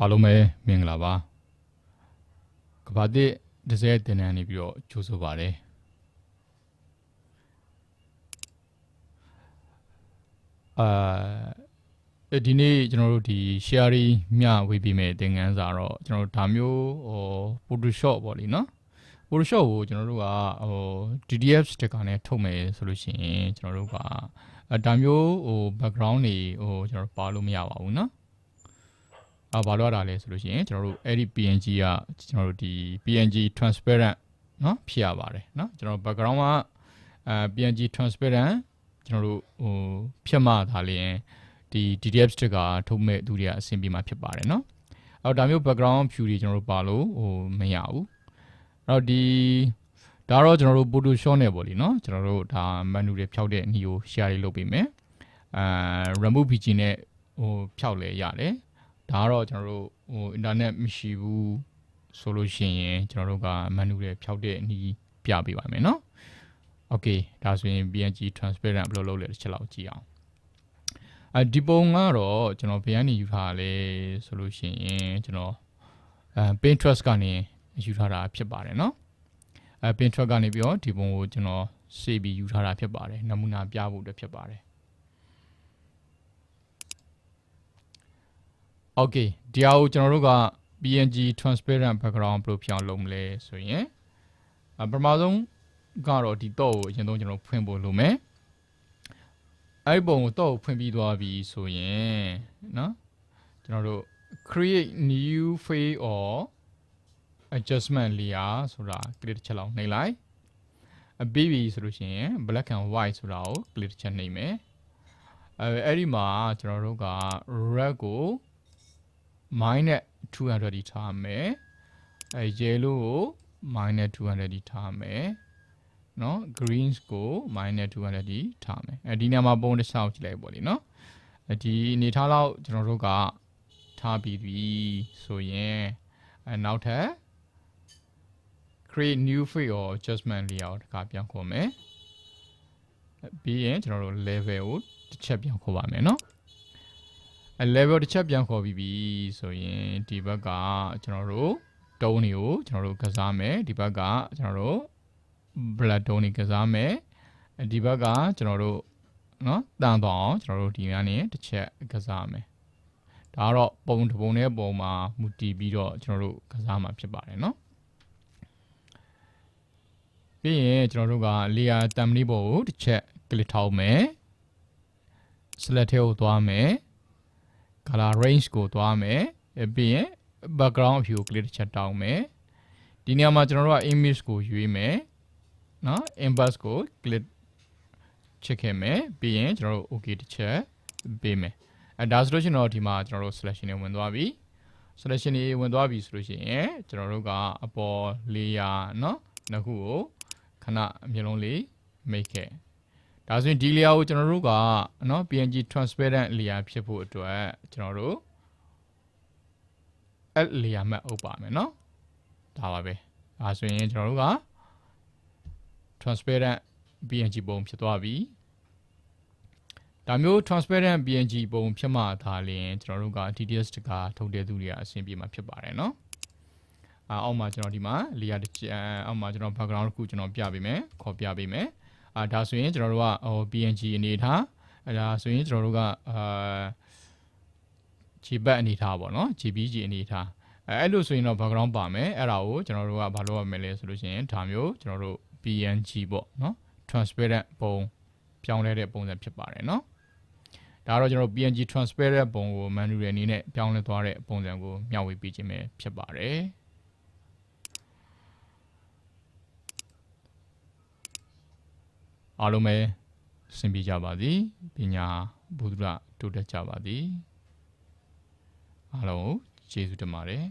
အားလုံးပဲမင်္ဂလာပါကဘာတစ်တစ်စဲတင်တန်းနေပြီးတော့ကြိုးဆိုပါရယ်အာဒီနေ့ကျွန်တော်တို့ဒီ share မျှဝေပေးမယ်သင်ခန်းစာတော့ကျွန်တော်တို့ဒါမျိုးဟို Photoshop ပေါ့လीနော် Photoshop ကိုကျွန်တော်တို့ကဟို DDF sticker နဲ့ထုတ်မယ်ဆိုလို့ရှိရင်ကျွန်တော်တို့ကအဲဒါမျိုးဟို background တွေဟိုကျွန်တော်တို့ပါလို့မရပါဘူးเนาะ အာဘာလို့ရတာလဲဆိုလို့ရှိရင်ကျွန်တော်တို့အဲ့ဒီ PNG ကကျွန်တော်တို့ဒီ PNG transparent เนาะဖြစ်ရပါတယ်เนาะကျွန်တော် background ကအဲ PNG transparent ကျွန်တော်တို့ဟိုဖြတ်မှသာလျင်ဒီ DDF sticker ထုတ်မဲ့သူတွေကအဆင်ပြေမှာဖြစ်ပါတယ်เนาะအဲ့တော့ဒါမျိုး background view တွေကျွန်တော်တို့ပါလို့ဟိုမရဘူးအဲ့တော့ဒီဒါတော့ကျွန်တော်တို့ Photoshop နဲ့ပေါ့လीเนาะကျွန်တော်တို့ဒါ menu တွေဖြောက်တဲ့အနည်းကို share လေးလုပ်ပေးမယ်အဲ remove pg နဲ့ဟိုဖြောက်လဲရတယ် ဒါကတော့ကျွန်တော်တို့ဟိုအင်တာနက်မရှိဘူးဆိုလို့ရှိရင်ကျွန်တော်တို့ကမန်နူတွေဖြောက်တဲ့အနည်းပြပေးပါမယ်နော်။ Okay ဒါဆိုရင် PNG transparent ဘယ်လိုလုပ်လဲတစ်ချက်လောက်ကြည့်အောင်။အဲဒီပုံကတော့ကျွန်တော်ဘယ်ကနေယူထားတာလဲဆိုလို့ရှိရင်ကျွန်တော်အဲ Pinterest ကနေယူထားတာဖြစ်ပါတယ်နော်။အဲ Pinterest ကနေပြီးတော့ဒီပုံကိုကျွန်တော်စေပြီးယူထားတာဖြစ်ပါတယ်။နမူနာပြဖို့အတွက်ဖြစ်ပါတယ်။ Okay ဒီဟာကိုကျွန်တော်တို့က PNG transparent background ဘယ်လိုပြောင်းလုပ်မလဲဆိုရင်အပထမဆုံးကတော့ဒီတော့ကိုအရင်ဆုံးကျွန်တော်ဖွင့်ဖို့လိုမယ်အဲ့ဒီပုံကိုတော့ဖွင့်ပြီးသွားပြီဆိုရင်เนาะကျွန်တော်တို့ create new face or adjustment layer ဆိုတာ click တစ်ချက်လောက်နှိပ်လိုက်အပြီးပြီဆိုလို့ရှိရင် black and white ဆိုတာကို click တစ်ချက်နှိပ်မယ်အဲအဲ့ဒီမှာကျွန်တော်တို့က red ကို minus 200ဒီထားမယ်အဲ yellow ကို minus 200ဒီထားမယ်နော် greens ကို minus 200ဒီထားမယ်အဲဒီနေရာမှာပုံတစ်ချောင်းကြည့်လိုက်ပေါ့လေနော်ဒီအနေထားလောက်ကျွန်တော်တို့ကထားပြီးပြီဆိုရင်အဲနောက်ထပ် create new field or adjustment layout တခါပြောင်းခေါ်မယ်ပြီးရင်ကျွန်တော်တို့ level ကိုတစ်ချက်ပြောင်းခေါ်ပါမယ်နော် level တစ်ချက်ပြန်ခေါ်ပြီးပြီဆိုရင်ဒီဘက်ကကျွန်တော်တို့တုံးတွေကိုကျွန်တော်တို့ကစားမယ်ဒီဘက်ကကျွန်တော်တို့ blood တုံးတွေကစားမယ်ဒီဘက်ကကျွန်တော်တို့နော်တန်သွားအောင်ကျွန်တော်တို့ဒီကနေတစ်ချက်ကစားမယ်ဒါကတော့ပုံတစ်ပုံနဲ့ပုံမှာမူတည်ပြီးတော့ကျွန်တော်တို့ကစားမှာဖြစ်ပါတယ်နော်ပြီးရင်ကျွန်တော်တို့က layer template ပေါ်ကိုတစ်ချက်ကလစ်ထောက်မယ် select ထဲကိုသွားမယ် color range ကိုသွားမယ်ပြီးရင် background view ကို click တစ်ချက်တောင်းမယ်ဒီနေရာမှာကျွန်တော်တို့က image ကိုရွေးမယ်เนาะ inverse ကို click ချက်ခဲ့မယ်ပြီးရင်ကျွန်တော်တို့ okay တစ်ချက်ပေးမယ်အဲဒါဆိုလို့ရှိရင်တော့ဒီမှာကျွန်တော်တို့ selection တွေဝင်သွားပြီ selection တွေဝင်သွားပြီဆိုလို့ရှိရင်ကျွန်တော်တို့ကအပေါ် layer เนาะနှစ်ခုကိုခဏအမြင်လုံးလေး make ခဲ့ ဒါဆိုရင်ဒီ layer ကိုကျွန်တော်တို့ကနော် PNG transparent layer ဖြစ်ဖို့အတွက်ကျွန်တော်တို့ add layer မှတ်အုပ်ပါမယ်နော်ဒါပါပဲဒါဆိုရင်ကျွန်တော်တို့က transparent PNG ပုံဖြစ်သွားပြီဒါမျိုး transparent PNG ပုံဖြစ်မှသာလျှင်ကျွန်တော်တို့က TTS တကာထုတ်တဲ့သူတွေကအဆင်ပြေမှာဖြစ်ပါတယ်နော်အောက်မှာကျွန်တော်ဒီမှာ layer တစ်ချက်အောက်မှာကျွန်တော် background တစ်ခုကျွန်တော်ပြပေးမယ်ခေါ်ပြပေးမယ် အာဒါဆိုရင်ကျွန်တော်တို့ကဟို PNG အနေထားအဲဒါဆိုရင်ကျွန်တော်တို့ကအာ JPEG အနေထားပေါ့နော် JPG အနေထားအဲအဲ့လိုဆိုရင်တော့ background ပါမယ်အဲ့ဒါကိုကျွန်တော်တို့ကဘာလုပ်ရမလဲဆိုလို့ရှိရင်ဒါမျိုးကျွန်တော်တို့ PNG ပေါ့နော် transparent ပုံပြောင်းလဲတဲ့ပုံစံဖြစ်ပါတယ်နော်ဒါကတော့ကျွန်တော် PNG transparent ပုံကို manual အနေနဲ့ပြောင်းလဲသွားတဲ့ပုံစံကိုမျှဝေပေးခြင်းပဲဖြစ်ပါတယ် အားလုံးပဲစင်ပြေကြပါသည်ပညာဘုဒ္ဓတိုးတက်ကြပါသည်အားလုံးကျေးဇူးတင်ပါတယ်